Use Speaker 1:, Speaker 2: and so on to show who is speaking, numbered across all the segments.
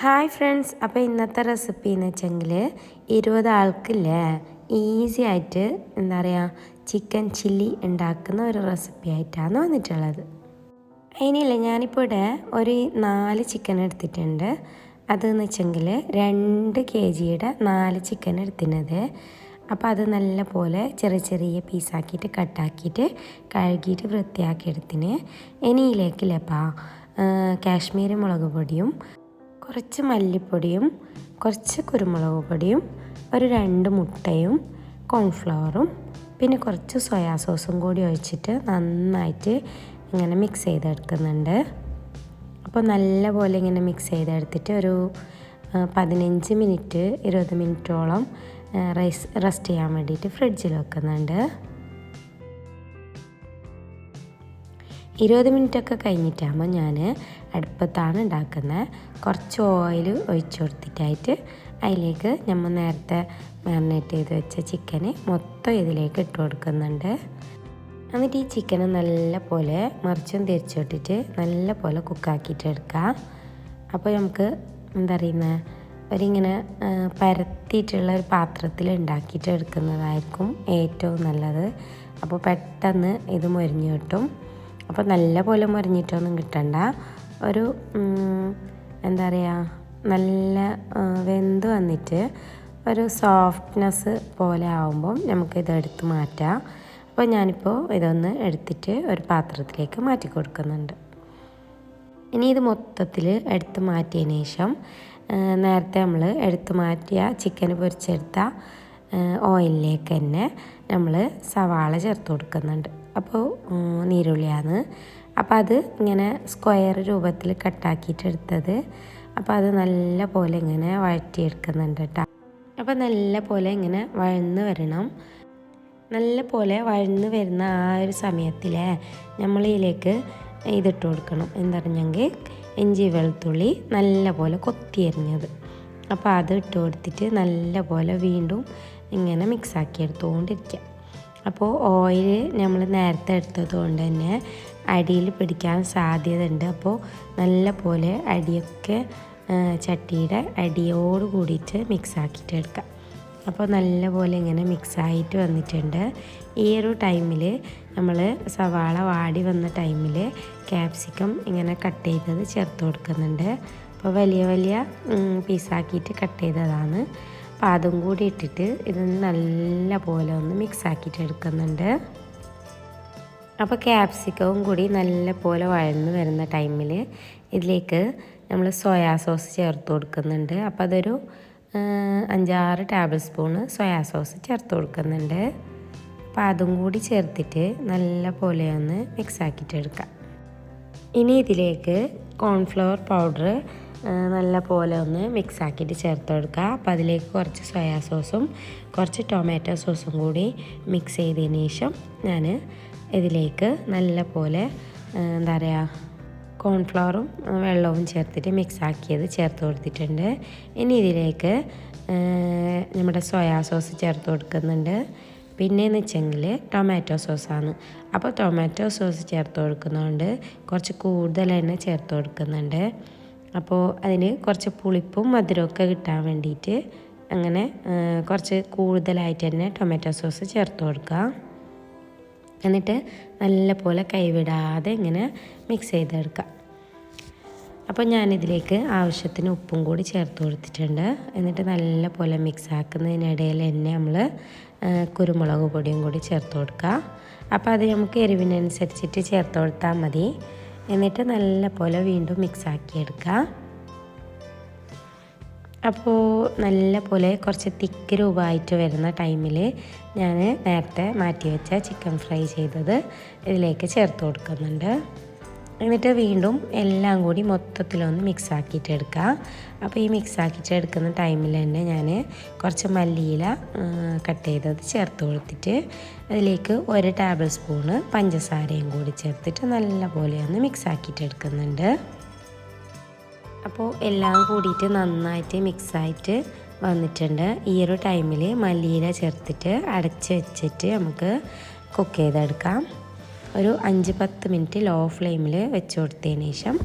Speaker 1: Hi friends അപ്പോൾ ഇന്നത്തെ recipe എന്ന് വെച്ചെങ്കിൽ ഇരുപത് ആൾക്കില്ലേ ഈസി ആയിട്ട് എന്താ പറയുക ചിക്കൻ ചില്ലി ഉണ്ടാക്കുന്ന ഒരു റെസിപ്പി ആയിട്ടാണ് വന്നിട്ടുള്ളത്. അതിനില്ല ഞാനിപ്പോൾ ഇവിടെ ഒരു നാല് ചിക്കൻ എടുത്തിട്ടുണ്ട്. അതെന്ന് വെച്ചെങ്കിൽ രണ്ട് കെ ജിയുടെ നാല് ചിക്കൻ എടുത്തിരുന്നത് അപ്പോൾ അത് നല്ല പോലെ ചെറിയ ചെറിയ പീസാക്കിയിട്ട് കട്ടാക്കിയിട്ട് കഴുകിയിട്ട് വൃത്തിയാക്കി എടുത്തിന്. ഇനിയിലേക്കില്ലപ്പാ കാശ്മീരി മുളക് പൊടിയും കുറച്ച് മല്ലിപ്പൊടിയും കുറച്ച് കുരുമുളക് പൊടിയും ഒരു രണ്ട് മുട്ടയും കോൺഫ്ലവറും പിന്നെ കുറച്ച് സോയാ സോസും കൂടി ഒഴിച്ചിട്ട് നന്നായിട്ട് ഇങ്ങനെ മിക്സ് ചെയ്തെടുക്കുന്നുണ്ട്. അപ്പോൾ നല്ല പോലെ ഇങ്ങനെ മിക്സ് ചെയ്തെടുത്തിട്ട് ഒരു പതിനഞ്ച് മിനിറ്റ് ഇരുപത് മിനിറ്റോളം റൈസ് റെസ്റ്റ് ചെയ്യാൻ വേണ്ടിയിട്ട് ഫ്രിഡ്ജിൽ വെക്കുന്നുണ്ട്. ഇരുപത് മിനിറ്റൊക്കെ കഴിഞ്ഞിട്ടാകുമ്പോൾ ഞാൻ അടുപ്പത്താണ് ഉണ്ടാക്കുന്നത്. കുറച്ച് ഓയിൽ ഒഴിച്ചു കൊടുത്തിട്ടായിട്ട് അതിലേക്ക് നമ്മൾ നേരത്തെ മാറിനേറ്റ് ചെയ്ത് വെച്ച ചിക്കന് മൊത്തം ഇതിലേക്ക് ഇട്ട് കൊടുക്കുന്നുണ്ട്. എന്നിട്ട് ഈ ചിക്കന് നല്ല പോലെ മറിച്ചും തിരിച്ചിട്ടിട്ട് നല്ല പോലെ കുക്കാക്കിയിട്ട് എടുക്കാം. അപ്പോൾ നമുക്ക് എന്താ പറയുന്നത് ഒരിങ്ങനെ പരത്തിയിട്ടുള്ള ഒരു പാത്രത്തിൽ ഉണ്ടാക്കിയിട്ട് എടുക്കുന്നതായിരിക്കും ഏറ്റവും നല്ലത്. അപ്പോൾ പെട്ടെന്ന് ഇത് മൊരിഞ്ഞു കിട്ടും. അപ്പോൾ നല്ല പോലെ മുരിഞ്ഞിട്ടൊന്നും കിട്ടണ്ട. ഒരു എന്താ പറയുക നല്ല വെന്ത് വന്നിട്ട് ഒരു സോഫ്റ്റ്നെസ് പോലെ ആവുമ്പം നമുക്കിത് എടുത്ത് മാറ്റാം. അപ്പോൾ ഞാനിപ്പോൾ ഇതൊന്ന് എടുത്തിട്ട് ഒരു പാത്രത്തിലേക്ക് മാറ്റി കൊടുക്കുന്നുണ്ട്. ഇനി ഇത് മൊത്തത്തിൽ എടുത്ത് മാറ്റിയതിന് ശേഷം നേരത്തെ നമ്മൾ എടുത്ത് മാറ്റിയ ചിക്കൻ പൊരിച്ചെടുത്ത ഓയിലിലേക്ക് തന്നെ നമ്മൾ സവാള ചേർത്ത് കൊടുക്കുന്നുണ്ട്. അപ്പോൾ നീരുള്ളിയാണ്. അപ്പോൾ അത് ഇങ്ങനെ സ്ക്വയർ രൂപത്തിൽ കട്ടാക്കിയിട്ടെടുത്തത് അപ്പോൾ അത് നല്ല പോലെ ഇങ്ങനെ വഴറ്റിയെടുക്കുന്നുണ്ട് കേട്ടോ. അപ്പോൾ നല്ല പോലെ ഇങ്ങനെ വഴന്ന് വരണം. നല്ല പോലെ വഴന്ന് വരുന്ന ആ ഒരു സമയത്തിലെ നമ്മളിതിലേക്ക് ഇതിട്ട് കൊടുക്കണം. എന്തറിഞ്ഞെങ്കിൽ ഇഞ്ചി വെളുത്തുള്ളി നല്ല പോലെ കൊത്തി എറിഞ്ഞത് അപ്പോൾ അത് ഇട്ട് കൊടുത്തിട്ട് നല്ല പോലെ വീണ്ടും ഇങ്ങനെ മിക്സാക്കി എടുത്തുകൊണ്ടിരിക്കുക. അപ്പോൾ ഓയിൽ നമ്മൾ നേരത്തെ എടുത്തത് കൊണ്ട് തന്നെ അടിയിൽ പിടിക്കാൻ സാധ്യത ഉണ്ട് അപ്പോൾ നല്ല പോലെ അടിയൊക്കെ ചട്ടിയുടെ അടിയോട് കൂടിയിട്ട് മിക്സ് ആക്കിയിട്ട് എടുക്കാം. അപ്പോൾ നല്ല പോലെ ഇങ്ങനെ മിക്സായിട്ട് വന്നിട്ടുണ്ട്. ഈ ഒരു ടൈമിൽ നമ്മൾ സവാള വാടി വന്ന ടൈമിൽ ക്യാപ്സിക്കം ഇങ്ങനെ കട്ട് ചെയ്തത് ചേർത്ത് കൊടുക്കുന്നുണ്ട്. അപ്പോൾ വലിയ വലിയ പീസാക്കിയിട്ട് കട്ട് ചെയ്തതാണ്. അപ്പോൾ അതും കൂടി ഇട്ടിട്ട് ഇത് നല്ല പോലെ ഒന്ന് മിക്സ് ആക്കിയിട്ട് എടുക്കുന്നുണ്ട്. അപ്പോൾ ക്യാപ്സിക്കവും കൂടി നല്ല പോലെ വഴന്ന് വരുന്ന ടൈമിൽ ഇതിലേക്ക് നമ്മൾ സോയാ സോസ് ചേർത്ത് കൊടുക്കുന്നുണ്ട്. അപ്പോൾ അതൊരു അഞ്ചാറ് ടേബിൾ സ്പൂണ് സോയാ സോസ് ചേർത്ത് കൊടുക്കുന്നുണ്ട്. അപ്പോൾ അതും കൂടി ചേർത്തിട്ട് നല്ല പോലെ ഒന്ന് മിക്സ് ആക്കിയിട്ട് എടുക്കാം. ഇനി ഇതിലേക്ക് കോൺഫ്ലവർ പൗഡർ നല്ല പോലെ ഒന്ന് മിക്സ് ആക്കിയിട്ട് ചേർത്ത് കൊടുക്കുക. അപ്പോൾ അതിലേക്ക് കുറച്ച് സോയാ സോസും കുറച്ച് ടൊമാറ്റോ സോസും കൂടി മിക്സ് ചെയ്തതിന് ശേഷം ഞാൻ ഇതിലേക്ക് നല്ല പോലെ എന്താ പറയുക കോൺഫ്ലവറും വെള്ളവും ചേർത്തിട്ട് മിക്സ് ആക്കിയത് ചേർത്ത് കൊടുത്തിട്ടുണ്ട്. ഇനി ഇതിലേക്ക് നമ്മുടെ സോയാ സോസ് ചേർത്ത് കൊടുക്കുന്നുണ്ട്. പിന്നെയെന്ന് വെച്ചെങ്കിൽ ടൊമാറ്റോ സോസാണ് അപ്പോൾ ടൊമാറ്റോ സോസ് ചേർത്ത് കൊടുക്കുന്നതുകൊണ്ട് കുറച്ച് കൂടുതൽ തന്നെ ചേർത്ത് കൊടുക്കുന്നുണ്ട്. അപ്പോൾ അതിന് കുറച്ച് പുളിപ്പും മധുരമൊക്കെ കിട്ടാൻ വേണ്ടിയിട്ട് അങ്ങനെ കുറച്ച് കൂടുതലായിട്ട് തന്നെ ടൊമാറ്റോ സോസ് ചേർത്ത് കൊടുക്കുക. എന്നിട്ട് നല്ല പോലെ കൈവിടാതെ ഇങ്ങനെ മിക്സ് ചെയ്തെടുക്കുക. അപ്പോൾ ഞാനിതിലേക്ക് ആവശ്യത്തിന് ഉപ്പും കൂടി ചേർത്ത് കൊടുത്തിട്ടുണ്ട്. എന്നിട്ട് നല്ല പോലെ മിക്സ് ആക്കുന്നതിനിടയിൽ തന്നെ നമ്മൾ കുരുമുളക് പൊടിയും കൂടി ചേർത്ത് കൊടുക്കുക. അപ്പോൾ അത് നമുക്ക് എരിവിനനുസരിച്ചിട്ട് ചേർത്ത് കൊടുത്താൽ മതി. എന്നിട്ട് നല്ല പോലെ വീണ്ടും മിക്സ് ആക്കിയെടുക്കുക അപ്പോൾ നല്ല പോലെ കുറച്ച് തിക്ക് രൂപമായിട്ട് വരുന്ന ടൈമിൽ ഞാൻ നേരത്തെ മാറ്റി വെച്ച ചിക്കൻ ഫ്രൈ ചെയ്തത് ഇതിലേക്ക് ചേർത്ത് കൊടുക്കുന്നുണ്ട്. എന്നിട്ട് വീണ്ടും എല്ലാം കൂടി മൊത്തത്തിലൊന്ന് മിക്സ് ആക്കിയിട്ട് എടുക്കുക അപ്പോൾ ഈ മിക്സ് ആക്കിയിട്ട് എടുക്കുന്ന ടൈമിൽ തന്നെ ഞാൻ കുറച്ച് മല്ലിയില കട്ട് ചെയ്തത് ചേർത്ത് കൊടുത്തിട്ട് അതിലേക്ക് ഒരു ടേബിൾ സ്പൂണ് പഞ്ചസാരയും കൂടി ചേർത്തിട്ട് നല്ലപോലെ ഒന്ന് മിക്സ് ആക്കിയിട്ട് എടുക്കുന്നുണ്ട് അപ്പോൾ എല്ലാം കൂടിയിട്ട് നന്നായിട്ട് മിക്സായിട്ട് വന്നിട്ടുണ്ട്. ഈ ഒരു ടൈമിൽ മല്ലിയില ചേർത്തിട്ട് അടച്ച് വെച്ചിട്ട് നമുക്ക് കുക്ക് ചെയ്തെടുക്കാം. ഒരു അഞ്ച് പത്ത് മിനിറ്റ് ലോ ഫ്ലെയിമിൽ വെച്ച് കൊടുത്തതിന് ശേഷം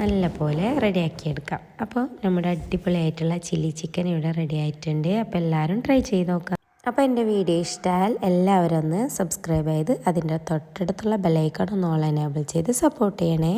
Speaker 1: നല്ലപോലെ റെഡിയാക്കിയെടുക്കാം അപ്പോൾ നമ്മുടെ അടിപൊളിയായിട്ടുള്ള ചില്ലി ചിക്കൻ ഇവിടെ റെഡി ആയിട്ടുണ്ട്. അപ്പോൾ എല്ലാവരും ട്രൈ ചെയ്ത് നോക്കാം. അപ്പോൾ എന്റെ വീഡിയോ ഇഷ്ടമായാൽ എല്ലാവരും ഒന്ന് സബ്സ്ക്രൈബ് ചെയ്ത് അതിന്റെ തൊട്ടടുത്തുള്ള ബെലൈക്കൺ ഒന്ന് ഓൾ എനേബിൾ ചെയ്ത് സപ്പോർട്ട് ചെയ്യണേ.